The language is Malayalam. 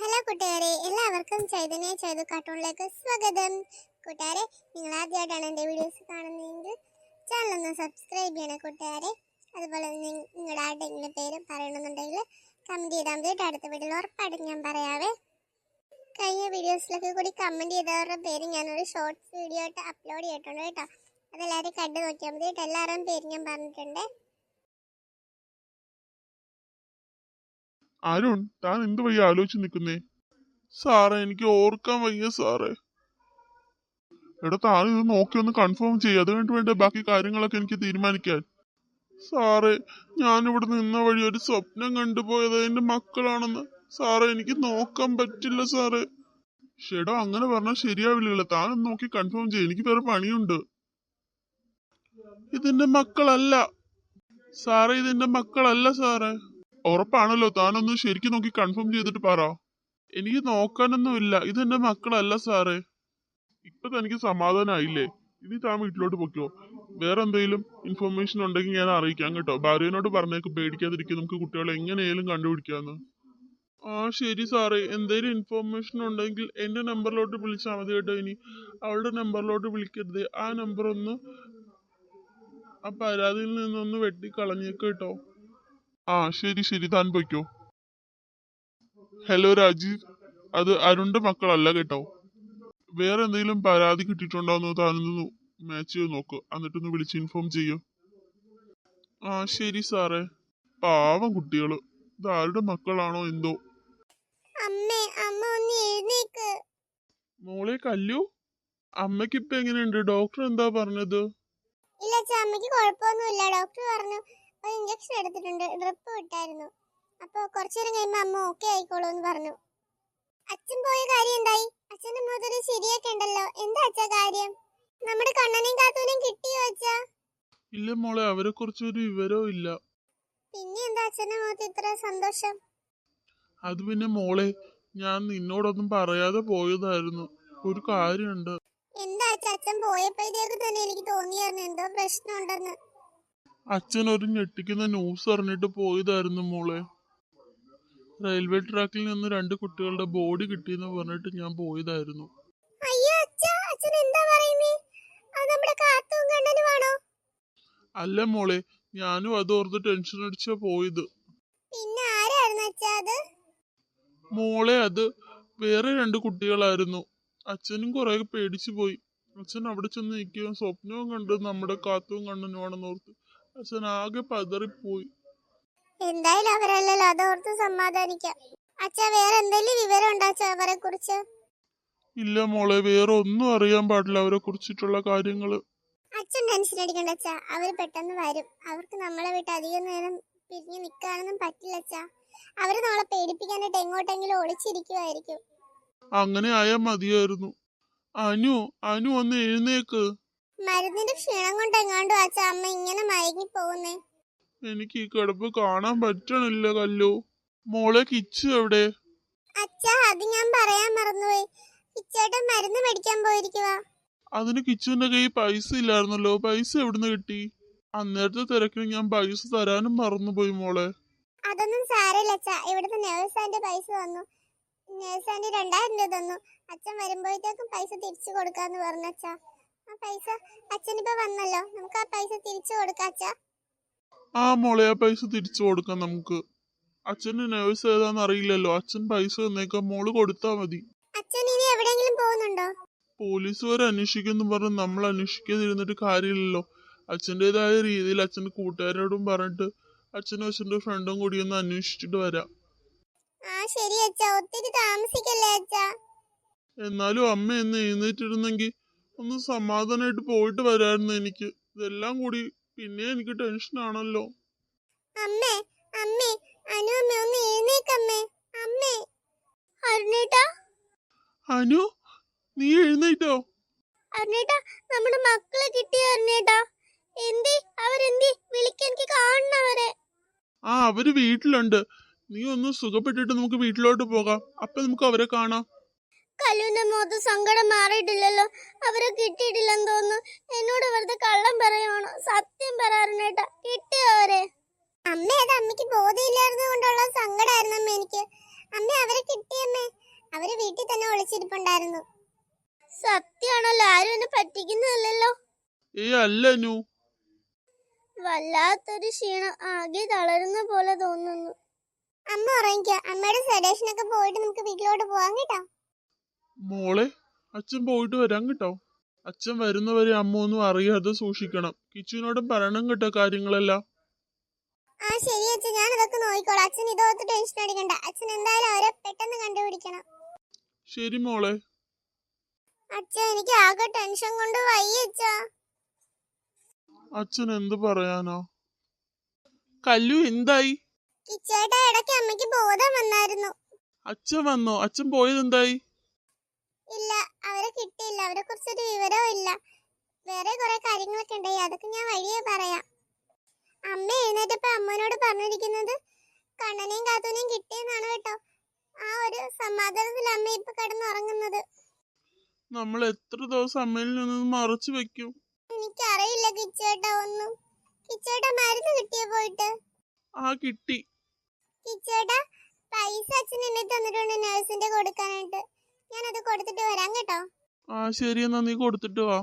ഹലോ കൂട്ടുകാരെ എല്ലാവർക്കും ചൈതന്യ ചൈതു കാർട്ടൂണിലേക്ക് സ്വാഗതം. കൂട്ടുകാരെ നിങ്ങൾ ആദ്യമായിട്ടാണ് എന്റെ വീഡിയോസ് കാണുന്നതെങ്കിൽ ചാനൽ ഒന്ന് സബ്സ്ക്രൈബ് ചെയ്യണം കൂട്ടുകാരെ. അതുപോലെ നിങ്ങളുടെ ആരുടെയെങ്കിലും പേര് പറയണമെന്നുണ്ടെങ്കിൽ കമന്റ് ചെയ്താൽ മതി. അടുത്ത വീഡിയോയിൽ ഉറപ്പായിട്ടും ഞാൻ പറയാവേ. കഴിഞ്ഞ വീഡിയോസിലൊക്കെ കൂടി കമന്റ് ചെയ്തവരുടെ പേര് ഞാനൊരു ഷോർട്സ് വീഡിയോ ആയിട്ട് അപ്ലോഡ് ചെയ്തിട്ടുണ്ട് കേട്ടോ. അതെല്ലാവരും കണ്ടു നോക്കിയാൽ മതി കേട്ടോ. എല്ലാവരുടെയും പേര് ഞാൻ പറഞ്ഞിട്ടുണ്ട്. അരുൺ താൻ എന്ത് വയ്യ ആലോചിച്ച് നിൽക്കുന്നേ? സാറേ എനിക്ക് ഓർക്കാൻ വയ്യ സാറേ. എടാ താൻ ഇത് നോക്കി ഒന്ന് കൺഫേം ചെയ്യുക അത് കഴിഞ്ഞിട്ട് വേണ്ട ബാക്കി കാര്യങ്ങളൊക്കെ എനിക്ക് തീരുമാനിക്കാൻ? സാറേ ഞാൻ ഇവിടെ നിന്ന വഴി ഒരു സ്വപ്നം കണ്ടുപോയത് എന്റെ മക്കളാണെന്ന്. സാറേ എനിക്ക് നോക്കാൻ പറ്റില്ല സാറേ. ഷെടോ അങ്ങനെ പറഞ്ഞാൽ ശരിയാവില്ലല്ലോ. ഒന്ന് നോക്കി കൺഫേം ചെയ്യ. എനിക്ക് വേറെ പണിയുണ്ട്. ഇതെന്റെ മക്കളല്ല. സാറേ ഇതെന്റെ മക്കളല്ല സാറേ. ഉറപ്പാണല്ലോ. താനൊന്ന് ശരിക്കും നോക്കി കൺഫേം ചെയ്തിട്ട് പറ. എനിക്ക് നോക്കാനൊന്നുമില്ല ഇതെന്റെ മക്കളല്ല സാറേ. ഇപ്പൊ തനിക്ക് സമാധാനായില്ലേ? ഇനി താൻ വീട്ടിലോട്ട് പൊക്കോ വേറെ എന്തെങ്കിലും ഇൻഫർമേഷൻ ഉണ്ടെങ്കിൽ ഞാൻ അറിയിക്കാം കേട്ടോ. ഭാര്യനോട് പറഞ്ഞേക്ക് പേടിക്കാതിരിക്കും. നമുക്ക് കുട്ടികളെ എങ്ങനെയാലും കണ്ടുപിടിക്കാന്ന്. ആ ശരി സാറേ. എന്തെങ്കിലും ഇൻഫർമേഷൻ ഉണ്ടെങ്കിൽ എന്റെ നമ്പറിലോട്ട് വിളിച്ചാൽ മതി കേട്ടോ ഇനി. അവളുടെ നമ്പറിലോട്ട് വിളിക്കരുത്. ആ നമ്പർ ഒന്ന് ആ പരാതിയിൽ നിന്നൊന്ന് വെട്ടിക്കളഞ്ഞേക്ക് കേട്ടോ. ആ ശരി ശരി. താൻ പൊയ്ക്കോ ഹലോ രാജീവ്. അത് അരുണിന്റെ മക്കളല്ല കേട്ടോ. വേറെ എന്തെങ്കിലും പരാതി കിട്ടിയിട്ടുണ്ടോന്ന് താനൊന്ന് മാച്ച് ചെയ്ത് നോക്ക്. എന്നിട്ടൊന്ന് വിളിച്ച് ഇൻഫോം ചെയ്യ്. ആ ശരി സാറേ. പാവം കുട്ടികൾ. ഇത് ആരുടെ മക്കളാണോ എന്തോ? അമ്മേ അമ്മ ഒന്ന് എഴുന്നേക്ക്. മോളെ കല്ലു? അമ്മയ്ക്ക് ഇപ്പൊ എങ്ങനെയുണ്ട്? ഡോക്ടർ എന്താ പറഞ്ഞത്? ഇല്ല അച്ഛാ അമ്മയ്ക്ക് കുഴപ്പമൊന്നുമില്ല. ഡോക്ടർ പറഞ്ഞു ഒരു ഇഞ്ചക്ഷൻ എടുത്തിട്ടുണ്ട്. ഡ്രിപ്പ് വിട്ടായിരുന്നു അപ്പോൾ കുറച്ചു നേരം കഴിയുമ്പോൾ അമ്മ ഓക്കെ ആയിക്കോളൂ എന്ന് പറഞ്ഞു. അച്ഛൻ പോയ കാര്യം എന്തായി? അച്ഛന്റെ മുഖത്തൊരു ശരിയൊക്കെ ഉണ്ടല്ലോ. എന്താ അച്ഛാ കാര്യം? നമ്മുടെ കണ്ണനെയും കാത്തൂനെയും കിട്ടിയോ അച്ഛാ? ഇല്ല മോളെ അവരെ കുറിച്ച് ഒരു വിവരവും ഇല്ല. പിന്നെ എന്താ അച്ഛന്റെ മുഖത്ത് ഇത്ര സന്തോഷം? അത് പിന്നെ മോളെ ഞാൻ നിന്നോടൊന്നും പറയാതെ പോയതായിരുന്നു. ഒരു കാര്യമുണ്ട്. എന്താ അച്ഛാ? അച്ഛൻ പോയപ്പോഴത്തേക്ക് തന്നെ എനിക്ക് തോന്നിയായിരുന്നു. എന്തോ പ്രശ്നമുണ്ടെന്ന്. അച്ഛൻ ഒരു ഞെട്ടിക്കുന്ന ന്യൂസ് അറിഞ്ഞിട്ട് പോയതായിരുന്നു മോളെ. റെയിൽവേ ട്രാക്കിൽ നിന്ന് രണ്ട് കുട്ടികളുടെ ബോഡി കിട്ടിയെന്ന് പറഞ്ഞിട്ട് ഞാൻ പോയതായിരുന്നു. അല്ല മോളെ ഞാനും അതോർത്ത് ടെൻഷൻ അടിച്ചാ പോയത്. മോളെ അത് വേറെ രണ്ട് കുട്ടികളായിരുന്നു. അച്ഛനും കുറെ പേടിച്ചു പോയി. അച്ഛൻ അവിടെ ചെന്ന് നിൽക്കുകയും സ്വപ്നവും കണ്ട് നമ്മുടെ കാത്തും കണ്ണനുമാണെന്ന് ഓർത്ത് അച്ഛൻ ആകെ പതറിപ്പോയി. എന്തായാലും അവരല്ലല്ലോ അതോർത്ത് സമാധാനിക്കാം. അച്ഛ വേറെ എന്തെങ്കിലും വിവരം ഉണ്ടോ അച്ഛ അവരെ കുറിച്ച് ഇല്ല മോളെ വേറെ ഒന്നും അറിയാൻ പാടില്ല അവരെ കുറിച്ചിട്ടുള്ള കാര്യങ്ങൾ. അച്ഛൻ ടെൻഷൻ അടിക്കണ്ട അച്ഛാ അവർ പെട്ടെന്ന് വരും. അവർക്ക് നമ്മളെ വിട്ട് അധികം നേരം പിരിഞ്ഞു നിൽക്കാനൊന്നും പറ്റില്ല അച്ഛാ. അവർ നമ്മളെ പേടിപ്പിക്കാനായിട്ട് എങ്ങോട്ടെങ്കിലും ഒളിച്ചിരിക്കുവായിരിക്കും. അങ്ങനെ ആയാ മതിയായിരുന്നു. അനു അനു ഒന്ന് എഴുന്നേക്ക്. മരുന്നിന്റെ ക്ഷീണം കൊണ്ട് എങ്ങാണ്ട് അച്ഛാ അമ്മ ഇങ്ങനെ മയങ്ങി പോകുന്നേ എനിക്ക് ഈ കിടപ്പ് കാണാൻ പറ്റണില്ല കല്ലു. മോളെ കിച്ചു എവിടെ? അച്ഛാ അത് ഞാൻ പറയാൻ മറന്നുപോയി. ഇച്ചേട്ടൻ മരുന്ന് മേടിക്കാൻ പോയിരിക്കുവാ. അതിന് കിച്ചുവിന്റെ കയ്യിൽ പൈസ ഇല്ലായിരുന്നല്ലോ. പൈസ എവിടുന്ന് കിട്ടി? അന്നേരത്തെ തിരക്കിന് ഞാൻ പൈസ തരാനും മറന്നുപോയി മോളെ. അതൊന്നും സാരമില്ല അച്ഛാ. ഇവിടുത്തെ നേഴ്സാന്റെ പൈസ തന്നു. നേഴ്സാന്റെ രണ്ടായിരം രൂപ തന്നു. അച്ഛൻ വരുമ്പോഴത്തേക്കും പൈസ തിരിച്ചു കൊടുക്കാന്ന് പറഞ്ഞു അച്ഛാ. ആ പൈസ അച്ഛനിപ്പോ വന്നല്ലോ. നമുക്ക് ആ പൈസ തിരിച്ചു കൊടുക്കാം അച്ഛാ. ആ മോളെ ആ പൈസ തിരിച്ചു കൊടുക്കാം നമുക്ക്. അച്ഛന് നേഴ്സ് ഏതാന്ന് അറിയില്ലല്ലോ. അച്ഛൻ പൈസ തന്നേക്കാം. മോൾ കൊടുത്താ മതി. അച്ഛൻ ഇനി എവിടെയെങ്കിലും പോകുന്നുണ്ടോ? പോലീസുകാർ അന്വേഷിക്കുന്നു പറഞ്ഞ് നമ്മൾ അന്വേഷിക്കാതിരുന്നിട്ട് കാര്യമില്ലല്ലോ. അച്ഛന്റെതായ രീതിയിൽ അച്ഛന്റെ കൂട്ടുകാരോടും പറഞ്ഞിട്ട് അച്ഛനും അച്ഛന്റെ ഫ്രണ്ടും കൂടി ഒന്ന് അന്വേഷിച്ചിട്ട് വരാം. ആ ശരി അച്ഛാ. ഒത്തിരി താമസിക്കല്ലേ അച്ഛാ? എന്നാലും അമ്മ എന്ന് എഴുന്നേറ്റിരുന്നെങ്കിൽ ഒന്ന് സമാധാനമായിട്ട് പോയിട്ട് വരായിരുന്നു എനിക്ക്. ഇതെല്ലാം കൂടി പിന്നെ എനിക്ക് ടെൻഷനാണല്ലോ അമ്മേ അമ്മേ അനു അമ്മ ഒന്ന് എഴുന്നേക്കമ്മേ അമ്മേ. അരുണേട്ടാ. അനു നീ എഴുന്നേറ്റോ? അരുണേട്ടാ നമ്മുടെ മക്കളെ കിട്ടിയ അരുണേട്ടാ? എന്തേ? അവരെന്തേ? വിളിക്കാൻ എനിക്ക് കാണണവരെ ആ അവർ വീട്ടിലുണ്ട്. നീ ഒന്ന് സുഖപ്പെട്ടിട്ട് നമുക്ക് വീട്ടിലോട്ട് പോകാം. അപ്പൊ നമുക്ക് അവരെ കാണാം. കല്ലുവിന്റെ മുഖത്ത് സങ്കടം മാറിയിട്ടില്ലല്ലോ. അവരെ കിട്ടിയിട്ടില്ലെന്ന് തോന്നുന്നു. എന്നോട് വെറുതെ കള്ളം പറയുവാണോ? സത്യം പറയാറുണ്ടേട്ടാ കിട്ടിയോ അവരെ? അമ്മ അത് അമ്മയ്ക്ക് ബോധമില്ലായിരുന്നു കൊണ്ടുള്ള സങ്കടമായിരുന്നു അമ്മ എനിക്ക്. അമ്മ അവരെ കിട്ടിയമ്മേ അവർ വീട്ടിൽ തന്നെ ഒളിച്ചിരിപ്പുണ്ടായിരുന്നു. സത്യാണല്ലോ ആരും എന്നെ പറ്റിക്കുന്നതല്ലോ ഏ അല്ല വല്ലാത്തൊരു ക്ഷീണം. ആകെ തളരുന്ന പോലെ തോന്നുന്നു. അമ്മ ഉറങ്ങിക്കോ. അമ്മയുടെ സെഡേഷനൊക്കെ പോയിട്ട് നമുക്ക് വീട്ടിലോട്ട് പോവാം കേട്ടോ. മോളെ അച്ഛൻ പോയിട്ട് വരാം കേട്ടോ? അച്ഛൻ വരുന്നവരെ അമ്മ ഒന്നും അറിയാതെ സൂക്ഷിക്കണം. കിച്ചുവിനോടും പറയണം കേട്ടോ കാര്യങ്ങളെല്ലാം. ആ ശരി അച്ഛൻ ഞാൻ അതൊക്കെ നോക്കിക്കോളാം. അച്ഛൻ ഇതോർത്ത് ടെൻഷൻ അടിക്കണ്ട. അച്ഛൻ എന്തായാലും അവരെ പെട്ടെന്ന് കണ്ടുപിടിക്കണം. ശരി മോളെ. അച്ഛൻ എനിക്ക് ആകെ ടെൻഷൻ കൊണ്ട് വയ്യ അച്ഛാ. അച്ഛൻ എന്ത് പറയാനോ? കല്ലു എന്തായി? കിച്ചേട്ട ഇടയ്ക്ക് അമ്മയ്ക്ക് ബോധം വന്നായിരുന്നു. അച്ഛൻ വന്നോ? അച്ഛൻ പോയത് എന്തായി അവരെ കുറിച്ചൊരു വിവരവും ഇല്ല. വേറെ കുറെ കാര്യങ്ങളൊക്കെ ഉണ്ടായി അതൊക്കെ ഞാൻ വഴിയേ പറയാം. അമ്മ എഴുന്നേറ്റപ്പോ അമ്മനോട് പറഞ്ഞിരിക്കുന്നത് കണ്ണനെയും കാത്തൂനെയും കിട്ടിയെന്നാണ് കേട്ടോ. ആ ഒരു സമാധാനത്തിൽ അമ്മ ഇപ്പൊ കിടന്നുറങ്ങുന്നത്. നമ്മൾ എത്ര ദിവസം അമ്മയിൽ നിന്ന് മറച്ചു വെക്കും? എനിക്കറിയില്ല കിച്ചേട്ട ഒന്നും. കിച്ചേട്ട മരുന്ന് കിട്ടിയ പോയിട്ട്? ആ കിട്ടി. കിച്ചേട്ട പൈസ അച്ഛൻ എന്നെ തന്നിട്ടുണ്ട് നഴ്സിന്റെ കൊടുക്കാനായിട്ട്. ഞാനത് കൊടുത്തിട്ട് വരാം കേട്ടോ. ആ ശരി എന്നാ നീ കൊടുത്തിട്ട് വാ.